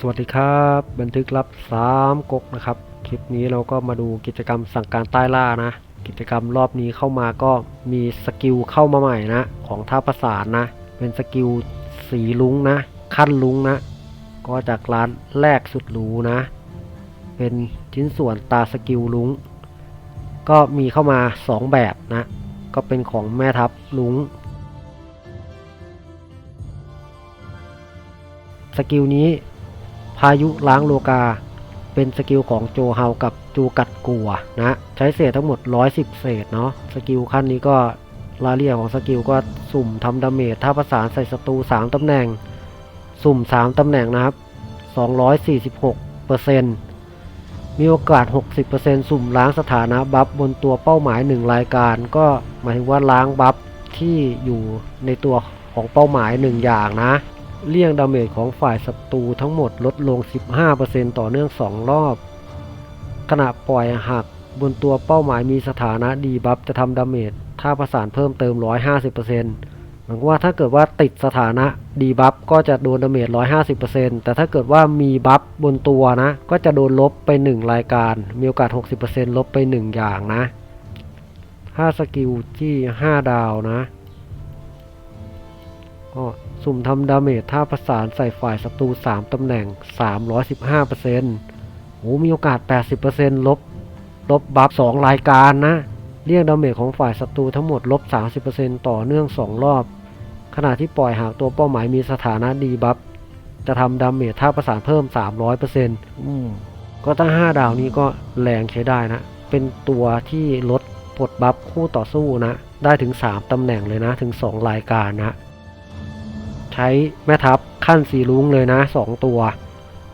สวัสดีครับ บันทึกลับ3ก๊กนะครับ คลิปนี้เราก็มาดูกิจกรรมสั่งการใต้ล่านะ กิจกรรมรอบนี้เข้ามาก็มีสกิลเข้ามาใหม่นะ ของท่าประสานนะ เป็นสกิลสีลุงนะ ขั้นลุงนะ ก็จากร้านแรกสุดหรูนะ เป็นชิ้นส่วนตาสกิลลุงก็มีเข้ามา 2 แบบนะ ก็เป็นของแม่ทัพลุงสกิลนี้ พายุล้างโลกา เป็นสกิลของโจเฮากับจูกัดกัวนะใช้เศษทั้งหมด 110 เศษเนาะสกิลขั้นนี้ก็รายละเอียดของสกิลก็สุ่มทำดาเมจถ้าประสานใส่ศัตรู3ตำแหน่ง สุ่ม 3ตำแหน่งนะครับ 246เปอร์เซ็นต์มีโอกาส 60%สุ่มล้างสถานะบัฟบนตัวเป้าหมาย 1 รายการ ก็หมายถึงว่าล้างบัฟที่อยู่ในตัวของเป้าหมาย 1 อย่างนะ เลี่ยงดาเมจของฝ่ายศัตรูทั้งหมดลดลง 15%ต่อเนื่อง 2 รอบ ขณะปล่อยหักบนตัวเป้าหมายมีสถานะดีบัฟจะทำดาเมจถ้าประสานเพิ่มเติม 150%หมายว่าถ้าเกิดว่าติดสถานะดีบัฟก็จะโดนดาเมจ 150%แต่ถ้าเกิดว่ามีบัฟบนตัวนะ ก็จะโดนลบไป 1 รายการ มีโอกาส 60%ลบไป 1 อย่างนะ ถ้าสกิลที่ 5 ดาวนะ สุ่มทำดาเมจถ้าประสานใส่ฝ่ายศัตรู 3 ตำแหน่ง 315%โอ้มีโอกาส 80%ลบ ลบบัฟ2รายการนะเลี่ยงดาเมจของฝ่ายศัตรูทั้งหมดลบ 30%ต่อเนื่อง 2 รอบ ขณะที่ปล่อยหากตัวเป้าหมายมีสถานะดีบัฟ จะทำดาเมจถ้าประสานเพิ่ม 300%อืมก็ตั้ง 5 ดาวนี้ก็แรงใช้ได้นะ เป็นตัวที่ลดปลดบัฟคู่ต่อสู้นะ ได้ถึง 3 ตำแหน่งเลยนะ ถึง 2 รายการนะใช้แม่ทัพขั้นสีลุ้งเลยนะ 2 ตัว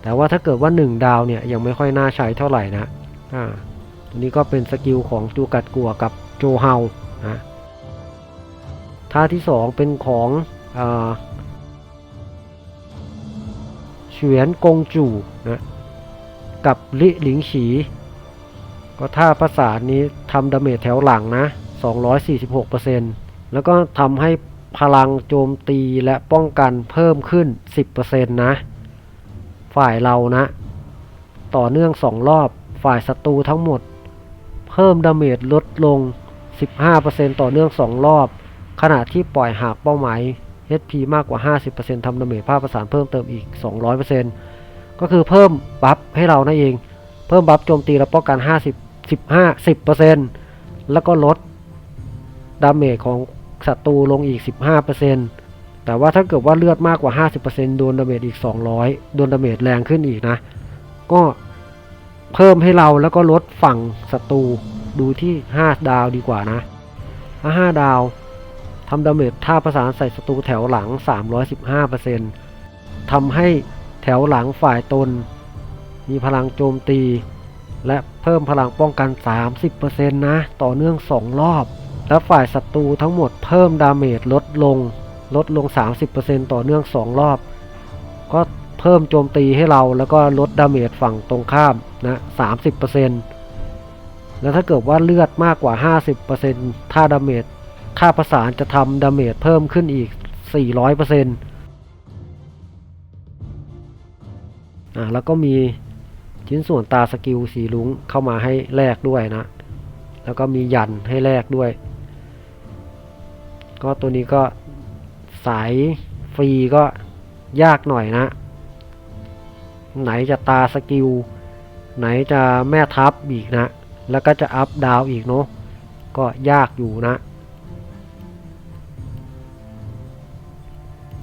แต่ว่าถ้าเกิดว่า 1 ดาวเนี่ยยังไม่ค่อยน่าใช้เท่าไหร่นะอ่าตัวนี้ก็เป็นสกิลของจูกัดกัวกับโจเฮานะท่าที่ 2 เป็นของอาเฉวียนกงจู่นะกับลิหลิงฉี ก็ท่าประสานนี้ทำดาเมจแถวหลังนะ 246%แล้วก็ทำให้ พลังโจมตีและป้องกันเพิ่มขึ้น 10%นะ ฝ่ายเรานะ ต่อเนื่อง 2 รอบ ฝ่ายศัตรูทั้งหมด เพิ่มดาเมจลดลง 15%ต่อเนื่อง 2 รอบ ขณะที่ปล่อยหากเป้าหมาย HP มากกว่า 50%ทำดาเมจภาพประสานเพิ่มเติมอีก 200%ก็คือเพิ่มบัฟให้เรานั่นเอง เพิ่มบัฟโจมตีและป้องกัน 50 15 10%แล้วก็ลดดาเมจของ ศัตรูลงอีก 15%แต่ว่าถ้าเกิดว่าเลือดมากกว่า 50%โดนดาเมจอีก 200 โดนดาเมจแรงขึ้นอีกนะ ก็เพิ่มให้เราแล้วก็ลดฝั่งศัตรูดูที่ 5 ดาวดีกว่านะถ้า5ดาวทำดาเมจท่าประสานใส่ศัตรูแถวหลัง 315%ทำให้แถวหลังฝ่ายตน มีพลังโจมตี และเพิ่มพลังป้องกัน 30%นะ ต่อเนื่อง 2 รอบ และฝ่ายศัตรูทั้งหมดเพิ่มดาเมจลดลง ลดลง 30%ต่อเนื่อง 2 รอบ ก็เพิ่มโจมตีให้เราแล้วก็ลดดาเมจฝั่งตรงข้ามนะ30%แล้วถ้าเกิดว่าเลือดมากกว่า 50%ถ้าดาเมจค่าประสานจะทำดาเมจเพิ่มขึ้นอีก 400%อะแล้วก็มีชิ้นส่วนตาสกิลสีลุงเข้ามาให้แลกด้วยนะ แล้วก็มียันให้แลกด้วย ก็ตัวนี้ก็สายฟรีก็ยากหน่อยนะ ไหนจะตาสกิล ไหนจะแม่ทัพอีกนะ แล้วก็จะอัพดาวอีกเนาะก็ยากอยู่นะ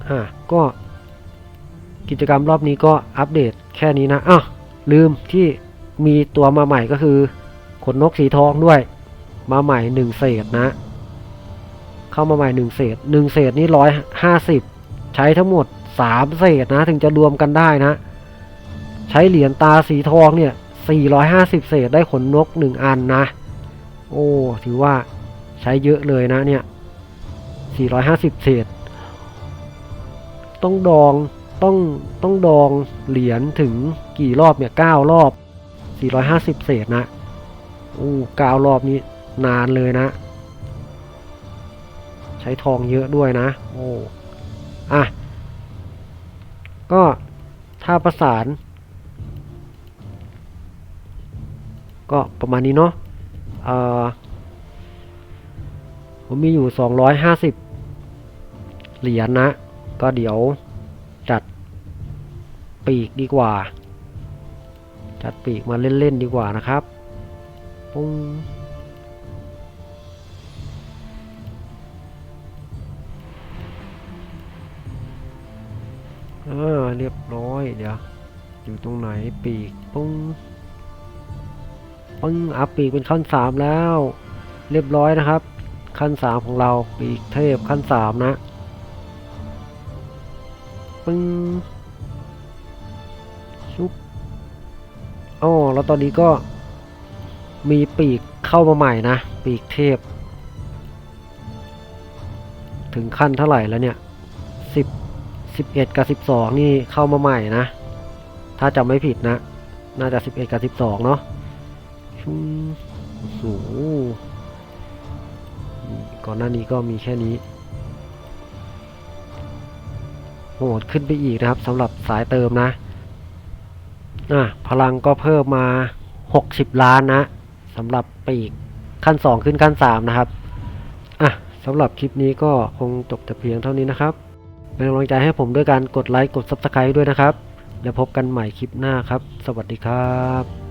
อะก็กิจกรรมรอบนี้ก็อัปเดตแค่นี้นะอ้าวลืมที่มีตัวมาใหม่ก็คือขนนกสีทองด้วย มาใหม่หนึ่งเศษนะ เข้ามาใหม่หนึ่งเศษหนึ่งเศษนี่ร้อยห้าสิบใช้ทั้งหมดสามเศษนะ ถึงจะรวมกันได้นะ ใช้เหรียญตาสีทองเนี่ยสี่ร้อยห้าสิบเศษได้ขนนกหนึ่งอันนะ โอ้ถือว่าใช้เยอะเลยนะเนี่ยสี่ร้อยห้าสิบเศษ ต้องดองต้องต้องดองเหรียญถึงกี่รอบเนี่ยเก้ารอบ 450 เศษนะอู้เก้ารอบนี้นานเลยนะ ใช้ทองเยอะด้วยนะ โอ้อะก็ถ้าประสาน ก็ประมาณนี้เนาะเอ่อผมมีอยู่ 250 เหรียญนะ ก็เดี๋ยวจัดปีกดีกว่า จัดปีกมาเล่น ๆ ดีกว่านะครับปุ้ง อ่าเรียบร้อย เดี๋ยว อยู่ตรงไหนปีกปุ้งปึ้งอัพปีกเป็นขั้นสามแล้ว เรียบร้อยนะครับ ขั้นสามของเราปีกเทพขั้นสามนะปึ้งชุบอ๋อแล้วตอนนี้ก็มีปีกเข้ามาใหม่นะ ปีกเทพ ถึงขั้นเท่าไหร่แล้วเนี่ย สิบเอ็ดกับสิบสองนี่เข้ามาใหม่นะ ถ้าจำไม่ผิดนะ น่าจะสิบเอ็ดกับสิบสองเนาะชุ้งโอ้โหก่อนหน้านี้ก็มีแค่นี้โหดขึ้นไปอีกนะครับสำหรับสายเติมนะอะพลังก็เพิ่มมา60ล้านนะสำหรับปีกขั้น2ขึ้นขั้น3นะครับอะสำหรับคลิปนี้ก็คงจบแต่เพียงเท่านี้นะครับ เป็นกำลังใจให้ผมด้วยการกดไลค์กด Subscribe ด้วยนะครับ แล้วพบกันใหม่คลิปหน้าครับ สวัสดีครับ